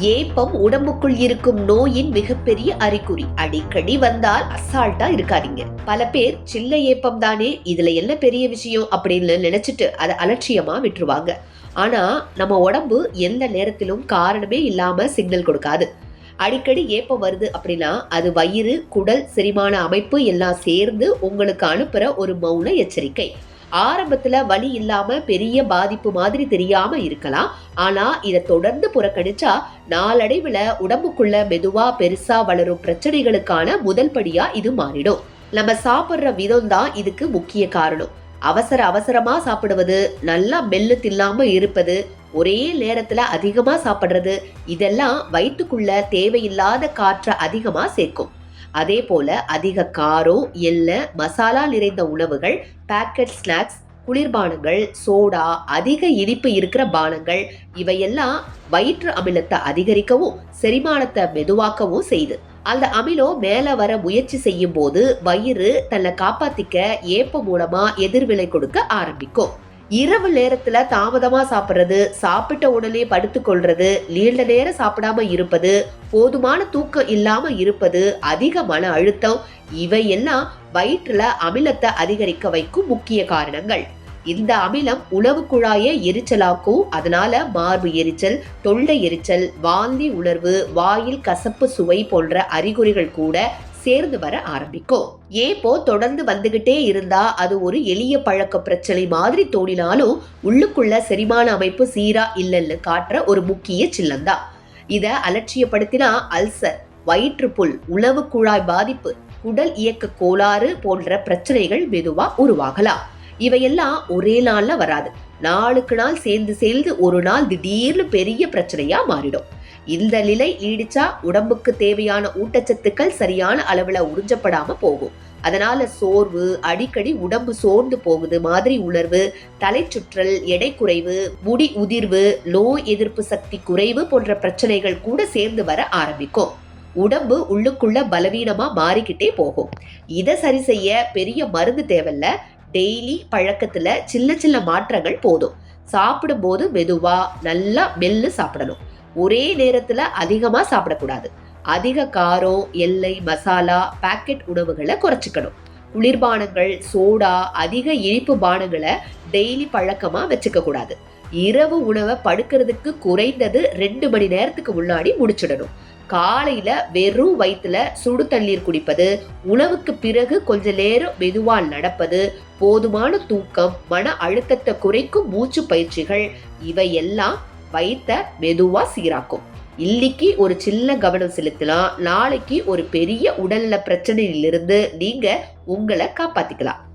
ஏப்பம் உடம்புக்குள் இருக்கும் நோயின் மிகப்பெரிய அறிகுறி. அடிக்கடி வந்தால் அசால்ட்டா இருக்காதீங்க. பல பேர் சின்ன ஏப்பம் தானே இதுல என்ன பெரிய விஷயம்? அப்படின்னு நினைச்சிட்டு அதை அலட்சியமா விட்டுருவாங்க. ஆனா நம்ம உடம்பு எந்த நேரத்திலும் காரணமே இல்லாம சிக்னல் கொடுக்காது. அடிக்கடி ஏப்பம் வருது அப்படின்னா அது வயிறு குடல் செரிமான அமைப்பு எல்லாம் சேர்ந்து உங்களுக்கு அனுப்புற ஒரு மௌன எச்சரிக்கை. ஆரம்பத்துல வலி இல்லாம பெரிய பாதிப்பு மாதிரி தெரியாம இருக்கலாம். ஆனா இதை தொடர்ந்து புறக்கணிச்சா நாளடைவுல உடம்புக்குள்ள மெதுவா பெருசா வளரும் பிரச்சனைகளுக்கான முதல் படியா இது மாறிடும். நம்ம சாப்பிட்ற விதம் தான் இதுக்கு முக்கிய காரணம். அவசர அவசரமா சாப்பிடுவது நல்லா மெல்லு தில்லாம இருப்பது ஒரே நேரத்துல அதிகமா சாப்பிடுறது இதெல்லாம் வயிற்றுக்குள்ள தேவையில்லாத காற்றை அதிகமா சேர்க்கும். அதே போல அதிக காரம் எல்லை மசாலா நிறைந்த உணவுகள் பேக்கெட் ஸ்நாக்ஸ் குளிர்பானங்கள் சோடா அதிக இனிப்பு இருக்கிற பானங்கள் இவையெல்லாம் வயிற்று அமிலத்தை அதிகரிக்கவும் செரிமானத்தை மெதுவாக்கவும் செய்து. அந்த அமிலம் மேல வர முயற்சி செய்யும் போது வயிறு தன்னை காப்பாத்திக்க ஏப்ப மூலமா எதிர்வினை கொடுக்க ஆரம்பிக்கும். இரவு நேரத்துல தாமதமா சாப்பிட்றது சாப்பிட்ட உடனே படுத்துக்கொள்றது நீண்ட நேரம் சாப்பிடாம இருப்பது போதுமான தூக்கம் இல்லாம இருப்பது அதிக மன அழுத்தம் இவையெல்லாம் வயிற்றுல அமிலத்தை அதிகரிக்க வைக்கும் முக்கிய காரணங்கள். இந்த அமிலம் உணவு குழாயை எரிச்சலாக்கும். அதனால மார்பு எரிச்சல் தொண்டை எரிச்சல் வாந்தி உணர்வு வாயில் கசப்பு சுவை போன்ற அறிகுறிகள் கூட சேர்ந்து வர ஆரம்பிக்கும். ஏப்போ தொடர்ந்து வந்துகிட்டே இருந்தா அது ஒரு எளிய பழக்க பிரச்சனை மாதிரி தோணினாலும் உள்ளுக்குள்ள செரிமான அமைப்பு சீரா இல்லைன்னு காட்டுற ஒரு முக்கிய சின்னம்தான் இத அலட்சியப்படுத்தினா அல்சர் வயிற்றுப்புல் உணவு குழாய் பாதிப்பு உடல் இயக்க கோளாறு போன்ற பிரச்சனைகள் மெதுவா உருவாகலாம். இவையெல்லாம் ஒரே நாள்ல வராது. நாளுக்கு நாள் சேர்ந்து சேர்ந்து ஒரு நாள் திடீர்னு பெரிய பிரச்சனையா மாறிடும். இந்த நிலை நீடிச்சா உடம்புக்கு தேவையான ஊட்டச்சத்துக்கள் சரியான அளவுல உறிஞ்சப்படாம போகும். அதனால சோர்வு அடிக்கடி உடம்பு சோர்ந்து போகுது மாதிரி உணர்வு தலை சுற்றல் எடை குறைவு முடி உதிர்வு நோய் எதிர்ப்பு சக்தி குறைவு போன்ற பிரச்சனைகள் கூட சேர்ந்து வர ஆரம்பிக்கும். உடம்பு உள்ளுக்குள்ள பலவீனமா மாறிக்கிட்டே போகும். இதை சரி செய்ய பெரிய மருந்து தேவையில்ல. டெய்லி பழக்கத்துல சின்ன சின்ன மாற்றங்கள் போதும். சாப்பிடும்போது மெதுவா நல்லா மெல்லு சாப்பிடணும். ஒரே நேரத்துல அதிகமா சாப்பிடக்கூடாது. அதிக காரம் எல்லை மசாலா பாக்கெட் உணவுகளை குறைச்சிக்கணும். குளிர்பானங்கள் சோடா அதிக இனிப்பு பானங்களை டெய்லி பழக்கமா வச்சுக்க கூடாது. இரவு உணவை படுக்கிறதுக்கு குறைந்தது ரெண்டு மணி நேரத்துக்கு முன்னாடி முடிச்சிடணும். காலையில வெறும் வயிற்றுல சுடு தண்ணீர் குடிப்பது உணவுக்கு பிறகு கொஞ்ச நேரம் மெதுவா நடப்பது போதுமான தூக்கம் மன அழுத்தத்தை குறைக்கும் மூச்சு பயிற்சிகள் இவையெல்லாம் வயிற்ற மெதுவாக சீராக்கும். இன்னைக்கு ஒரு சின்ன கவனம் செலுத்தலாம். நாளைக்கு ஒரு பெரிய உடல்ல பிரச்சனையிலிருந்து நீங்க உங்களை காப்பாத்திக்கலாம்.